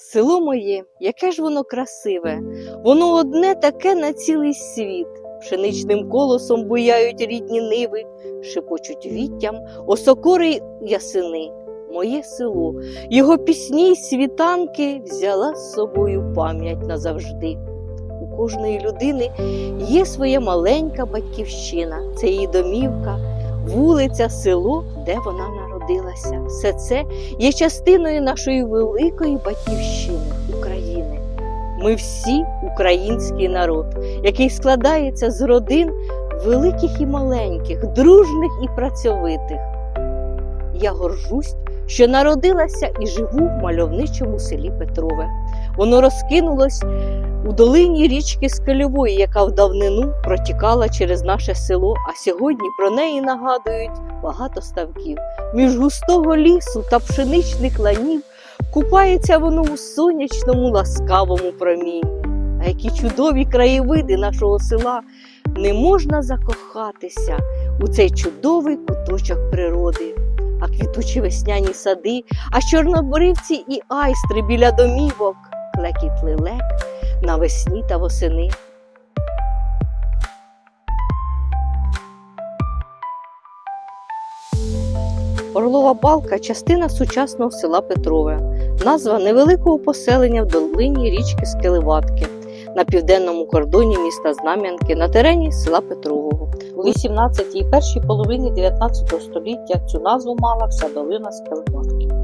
Село моє, яке ж воно красиве, воно одне таке на цілий світ. Пшеничним колосом буяють рідні ниви, шепочуть віттям, осокори ясини. Моє село, його пісні й світанки взяла з собою пам'ять назавжди. У кожної людини є своя маленька батьківщина, це її домівка, вулиця, село, де вона народилася. Все це є частиною нашої великої батьківщини України. Ми всі український народ, який складається з родин великих і маленьких, дружних і працьовитих. Я горжусь, що народилася і живу в мальовничому селі Петрове. Воно розкинулось у долині річки Скельової, яка в давнину протікала через наше село, а сьогодні про неї нагадують багато ставків. Між густого лісу та пшеничних ланів купається воно у сонячному ласкавому промінні. А які чудові краєвиди нашого села не можна закохатися у цей чудовий куточок природи. А квітучі весняні сади, а чорнобривці і айстри біля домівок, клекіт лилек навесні та восени. Орлова балка частина сучасного села Петрове, назва невеликого поселення в долині річки Скелеватки на південному кордоні міста Знам'янки на терені села Петрового. У 18 і першій половині 19 століття цю назву мала вся долина Скелеватки.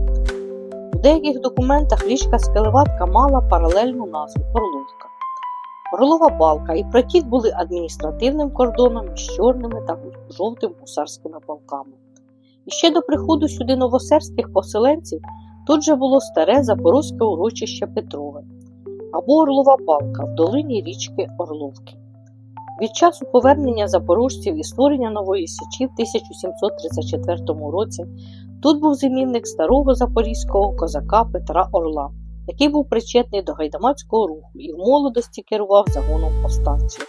Деяких документах річка Скелеватка мала паралельну назву Орловка. Орлова балка і протік були адміністративним кордоном між чорними та жовтим гусарськими полками. І ще до приходу сюди новосерських поселенців тут же було старе запорозьке урочище Петрове або Орлова балка в долині річки Орловки. Від часу повернення запорожців і створення нової січі в 1734 році тут був зимівник старого запорізького козака Петра Орла, який був причетний до гайдамацького руху і в молодості керував загоном повстанців.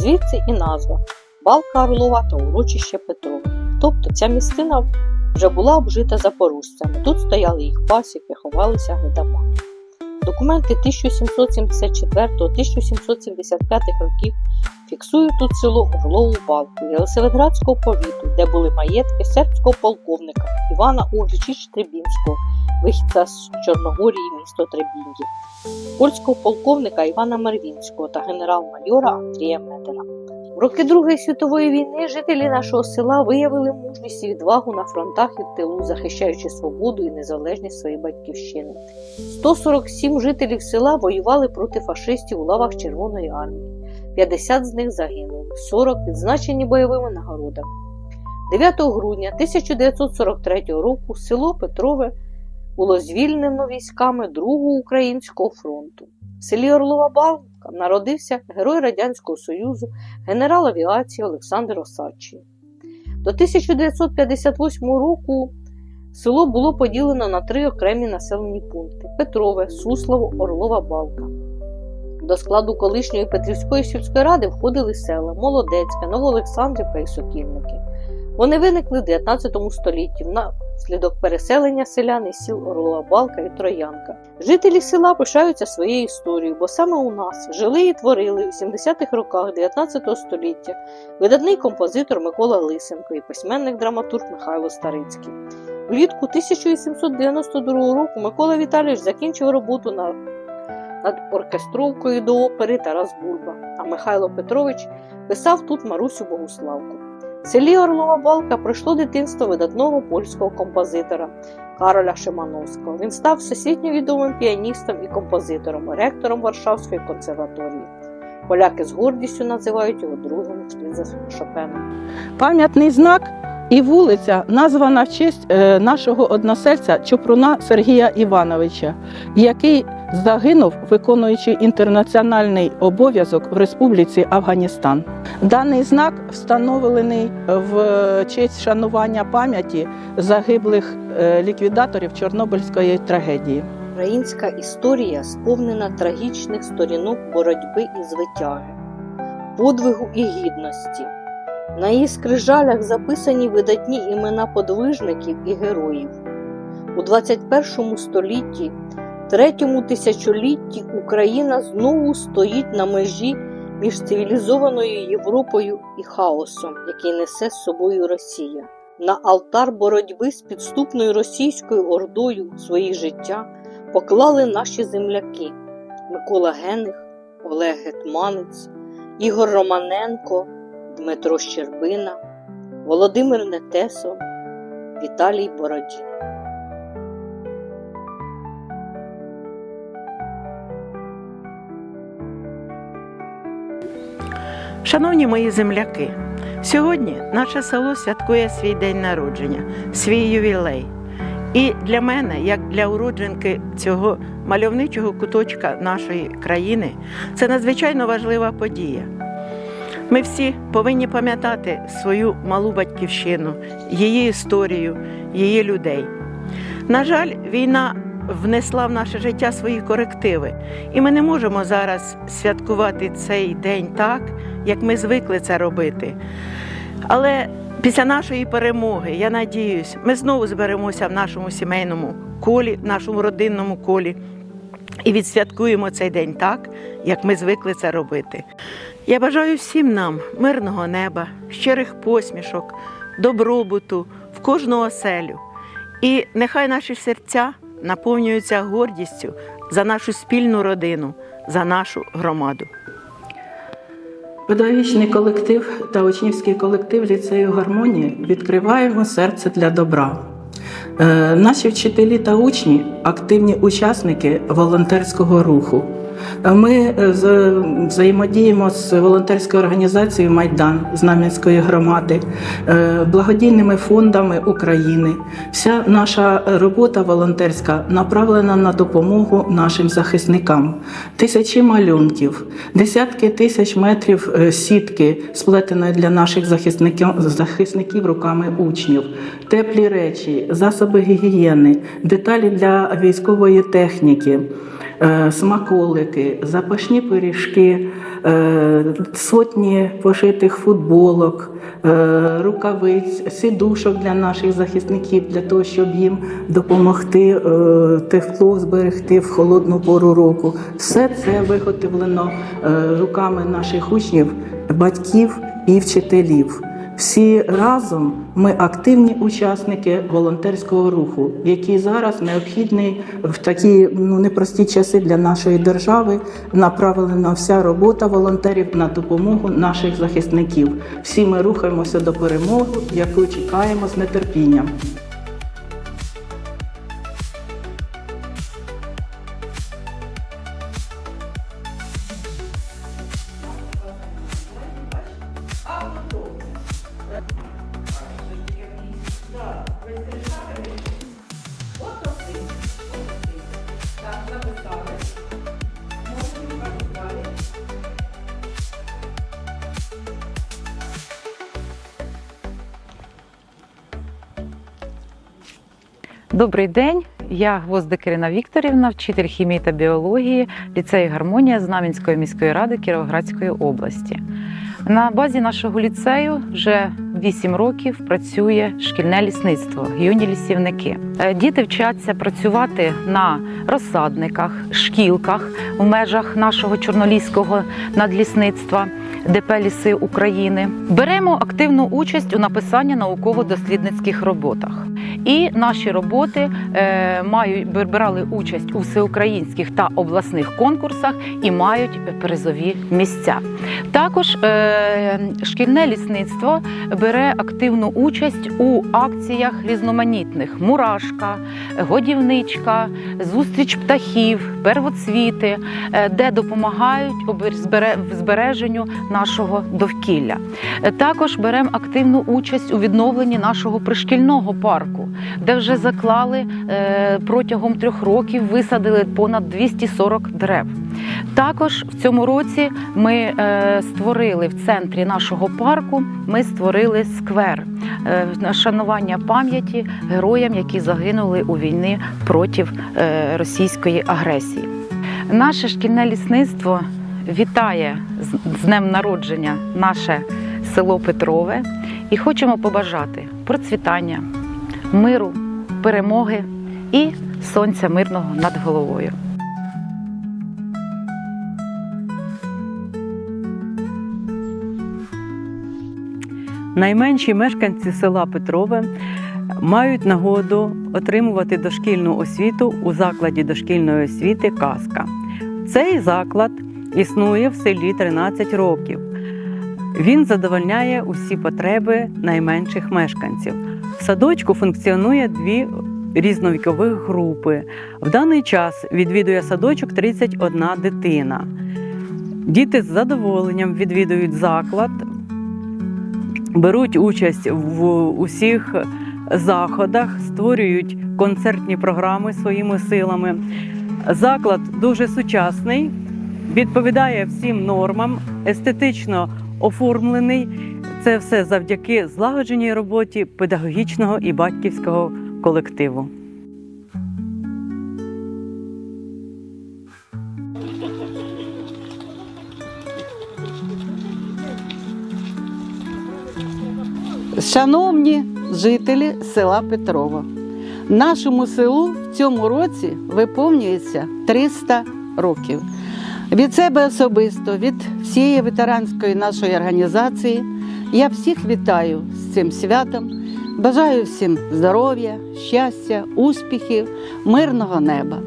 Звідси і назва Балка Орлова та урочище Петрова. Тобто ця місцина вже була обжита запорожцями. Тут стояли їх пасіки, ховалися гайдамаки. Документи 1774-1775 років фіксують тут село Орлову Балку Єлисаветградського повіту, де були маєтки сербського полковника Івана Углічич Требінського, вихідця з Чорногорії місто Требінді, польського полковника Івана Мервінського та генерал-майора Андрія Медера. В роки Другої світової війни жителі нашого села виявили мужність і відвагу на фронтах і в тилу, захищаючи свободу і незалежність своєї батьківщини. 147 жителів села воювали проти фашистів у лавах Червоної армії. 50 з них загинули, 40 відзначені бойовими нагородами. 9 грудня 1943 року село Петрове було звільнено військами Другого Українського фронту. В селі Орлова Балка народився герой Радянського Союзу, генерал авіації Олександр Осадчий. До 1958 року село було поділено на три окремі населені пункти: Петрове, Суслово, Орлова Балка. До складу колишньої Петрівської сільської ради входили села Молодецьке, Новоолександрівка і Сокільники. Вони виникли в 19 столітті внаслідок переселення селян із сіл Орлова Балка і Троянка. Жителі села пишаються своєю історією, бо саме у нас жили і творили у 70-х роках 19 століття видатний композитор Микола Лисенко і письменник драматург Михайло Старицький. Влітку 1892 року Микола Віталійович закінчив роботу на над оркестровкою до опери Тарас Бульба, а Михайло Петрович писав тут Марусю Богуславку. В селі Орлова Балка пройшло дитинство видатного польського композитора Кароля Шимановського. Він став всесвітньо відомим піаністом і композитором, ректором Варшавської консерваторії. Поляки з гордістю називають його другим за Шопеном. Пам'ятний знак і вулиця названа в честь е, нашого односельця Чупруна Сергія Івановича, який загинув, виконуючи інтернаціональний обов'язок в Республіці Афганістан. Даний знак встановлений в честь шанування пам'яті загиблих е, ліквідаторів Чорнобильської трагедії. Українська історія сповнена трагічних сторінок боротьби і звитяги, подвигу і гідності. На її скрижалях записані видатні імена подвижників і героїв. У 21 столітті третьому тисячолітті Україна знову стоїть на межі між цивілізованою Європою і хаосом, який несе з собою Росія. На алтар боротьби з підступною російською ордою свої життя поклали наші земляки Микола Гених, Олег Гетманець, Ігор Романенко, Дмитро Щербина, Володимир Нетесов, Віталій Бородін. Шановні мої земляки, сьогодні наше село святкує свій день народження, свій ювілей. І для мене, як для уродженки цього мальовничого куточка нашої країни, це надзвичайно важлива подія. Ми всі повинні пам'ятати свою малу батьківщину, її історію, її людей. На жаль, війна внесла в наше життя свої корективи, і ми не можемо зараз святкувати цей день так, як ми звикли це робити. Але після нашої перемоги, я надіюсь, ми знову зберемося в нашому сімейному колі, в нашому родинному колі і відсвяткуємо цей день так, як ми звикли це робити. Я бажаю всім нам мирного неба, щирих посмішок, добробуту в кожну оселю. І нехай наші серця наповнюються гордістю за нашу спільну родину, за нашу громаду. Педагогічний колектив та учнівський колектив ліцею гармонії відкриваємо серце для добра. Е, Наші вчителі та учні активні учасники волонтерського руху. Е, Ми е, взаємодіємо з волонтерською організацією Майдан Знам'янської громади, е, благодійними фондами України. Вся наша робота волонтерська направлена на допомогу нашим захисникам. Тисячі малюнків, десятки тисяч метрів сітки, сплетеної для наших захисників, захисників руками учнів, теплі речі, засоби гігієни, деталі для військової техніки смаколики, запашні пиріжки, е, сотні пошитих футболок, е, рукавиць, сідушок для наших захисників, для того, щоб їм допомогти е, тепло зберегти в холодну пору року. Все це виготовлено е, руками наших учнів, батьків і вчителів. Всі разом ми активні учасники волонтерського руху, який зараз необхідний в такі ну непрості часи для нашої держави. Направлена вся робота волонтерів на допомогу наших захисників. Всі ми рухаємося до перемоги, яку чекаємо з нетерпінням. Добрий день. Я Гвоздик Ірина Вікторівна, вчитель хімії та біології ліцею Гармонія Знам'янської міської ради Кіровоградської області. На базі нашого ліцею вже 8 років працює шкільне лісництво, юні лісівники. Е, Діти вчаться працювати на розсадниках, шкілках в межах нашого чорноліського надлісництва. ДП Ліси України беремо активну участь у написанні науково-дослідницьких роботах. І наші роботи е, мають брали участь у всеукраїнських та обласних конкурсах і мають призові місця. Також е, шкільне лісництво бере активну участь у акціях різноманітних: мурашка, годівничка, зустріч птахів, первоцвіти, е, де допомагають збереженню нашого довкілля. Е, Також беремо активну участь у відновленні нашого пришкільного парку, де вже заклали е, протягом трьох років висадили понад 240 дерев. Також в цьому році ми е, створили в центрі нашого парку. Ми створили сквер шанування пам'яті героям, які загинули у війні проти російської агресії. Наше шкільне лісництво вітає з- днем народження наше село Петрове і хочемо побажати процвітання, миру, перемоги і сонця мирного над головою. Найменші мешканці села Петрове мають нагоду отримувати дошкільну освіту у закладі дошкільної освіти Казка. Цей заклад існує в селі 13 років. Він задовольняє усі потреби найменших мешканців. В садочку функціонує дві різновікових групи. В даний час відвідує садочок 31 дитина. Діти з задоволенням відвідують заклад, беруть участь в усіх заходах, створюють концертні програми своїми силами. Заклад дуже сучасний, відповідає всім нормам, естетично оформлений. Це все завдяки злагодженій роботі педагогічного і батьківського колективу. Шановні жителі села Петрова, нашому селу в цьому році виповнюється 300 років. Від себе особисто, від всієї ветеранської нашої організації, я всіх вітаю з цим святом. Бажаю всім здоров'я, щастя, успіхів, мирного неба.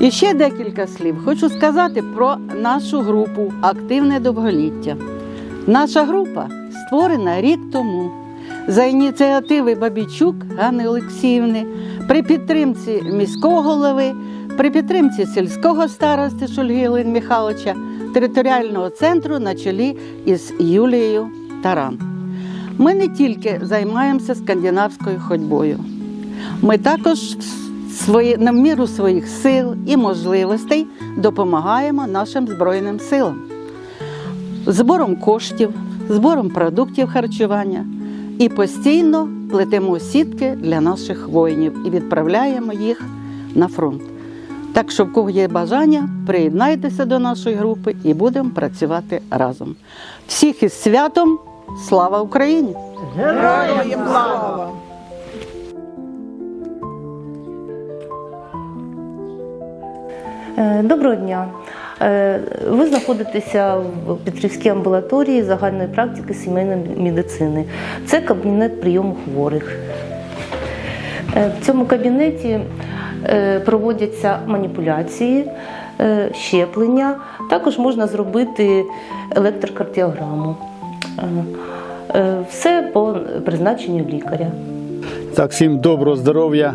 І ще декілька слів. Хочу сказати про нашу групу Активне довголіття. Наша група створена рік тому за ініціативи Бабічук Ганни Олексіївни, при підтримці міського голови, при підтримці сільського старости Шульгілин Михайловича, територіального центру на чолі із Юлією Таран. Ми не тільки займаємося скандинавською ходьбою, ми також свої, на міру своїх сил і можливостей допомагаємо нашим Збройним силам збором коштів, збором продуктів харчування і постійно плетемо сітки для наших воїнів і відправляємо їх на фронт. Так що, в кого є бажання, приєднайтеся до нашої групи і будемо працювати разом. Всіх із святом! Слава Україні! Е, Доброго дня. Е, Ви знаходитеся в Петрівській амбулаторії загальної практики сімейної медицини. Це кабінет прийому хворих. Е, В цьому кабінеті проводяться маніпуляції, е, щеплення. Також можна зробити електрокардіограму. Е, е, Все по призначенню лікаря. Так, всім доброго здоров'я,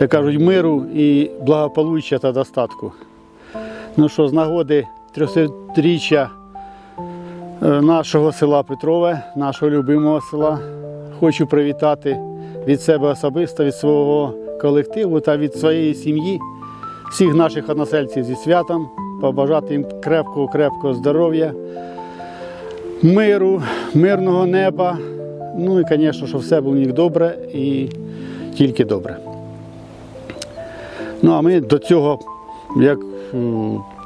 як кажуть, миру і благополуччя та достатку. Ну що, з нагоди 300-річчя е, нашого села Петрове, нашого любимого села, хочу привітати від себе особисто, від свого колективу та від своєї сім'ї, всіх наших односельців зі святом, побажати їм крепкого, крепкого здоров'я, миру, мирного неба. Ну і, звісно, щоб все було у них добре і тільки добре. Ну, а ми до цього, як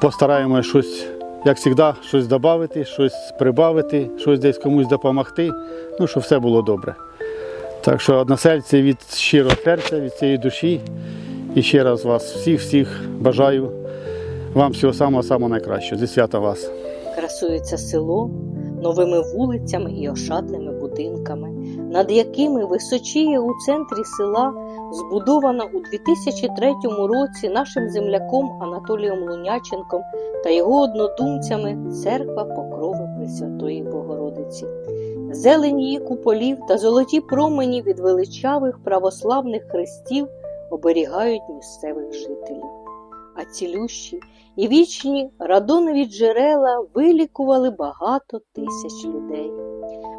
постараємося щось, як завжди, щось додати, щось прибавити, щось десь комусь допомогти, ну, щоб все було добре. Так що односельці від щирого серця, від цієї душі. І ще раз вас всіх, всіх бажаю вам всього самого самого найкращого. Зі свята вас. красується село новими вулицями і ошатними будинками, над якими височіє у центрі села, збудована у 2003 році нашим земляком Анатолієм Луняченком та його однодумцями церква Покрови Пресвятої Богородиці. Зелень її куполів та золоті промені від величавих православних хрестів оберігають місцевих жителів. А цілющі і вічні радонові джерела вилікували багато тисяч людей.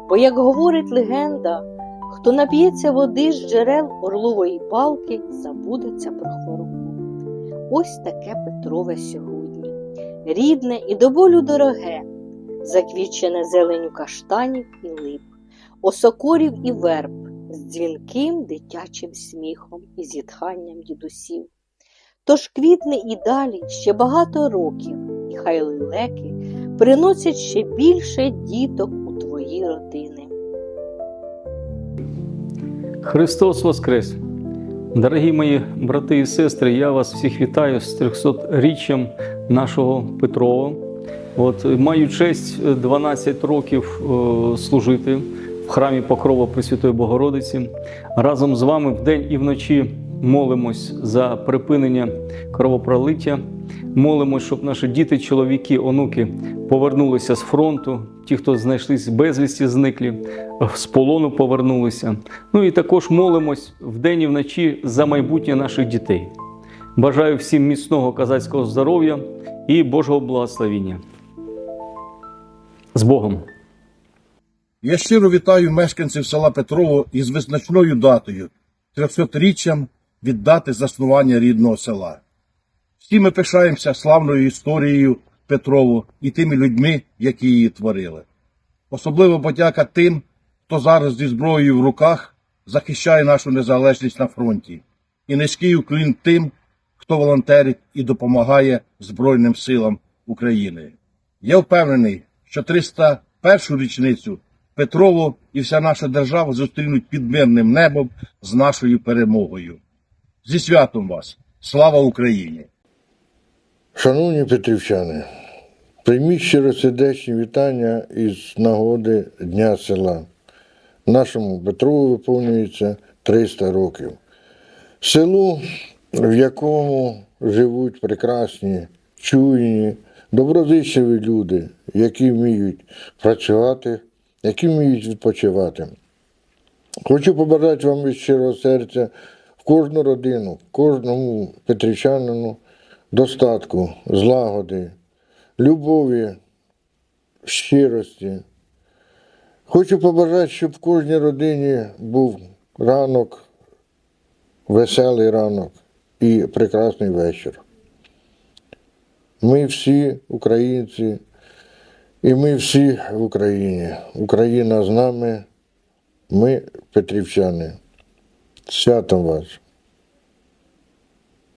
Бо, як говорить легенда, хто нап'ється води з джерел орлової палки, забудеться про хворобу. Ось таке Петрове сьогодні, рідне і до болю дороге, заквічене зеленю каштанів і лип, осокорів і верб з дзвінким дитячим сміхом і зітханням дідусів. Тож квітне і далі ще багато років, і хай лелеки приносять ще більше діток у твої родини. Христос Воскрес! Дорогі мої брати і сестри, я вас всіх вітаю з 300-річчям нашого Петрова. От маю честь е, 12 років е, служити в храмі Покрова Пресвятої Богородиці. Разом з вами вдень і вночі молимось за припинення кровопролиття. Молимось, щоб наші діти, чоловіки, онуки повернулися з фронту, ті, хто знайшлись безвісті, зниклі, з полону повернулися. Ну і також молимось вдень і вночі за майбутнє наших дітей. Бажаю всім міцного козацького здоров'я і Божого благословіння. З Богом! Я щиро вітаю мешканців села Петрово із визначною датою 300-річчям від дати заснування рідного села. Всі ми пишаємося славною історією Петрово і тими людьми, які її творили. Особливо подяка тим, хто зараз зі зброєю в руках захищає нашу незалежність на фронті, і низький уклін тим, хто волонтерить і допомагає Збройним силам України. Я впевнений, що 301 річницю Петрово і вся наша держава зустрінуть під мирним небом з нашою перемогою. Зі святом вас! Слава Україні! Шановні петрівчани, прийміть щиросердечні вітання із нагоди Дня села. Нашому Петрову виповнюється 300 років. Селу, в якому живуть прекрасні, чуйні, доброзичливі люди, які вміють працювати, які вміють відпочивати. Хочу побажати вам від щирого серця в кожну родину, кожному петрівчанину достатку, злагоди, любові, щирості. Хочу побажати, щоб в кожній родині був ранок, веселий ранок і прекрасний вечір. Ми всі українці, і ми всі в Україні. Україна з нами, ми петрівчани. Святом вас!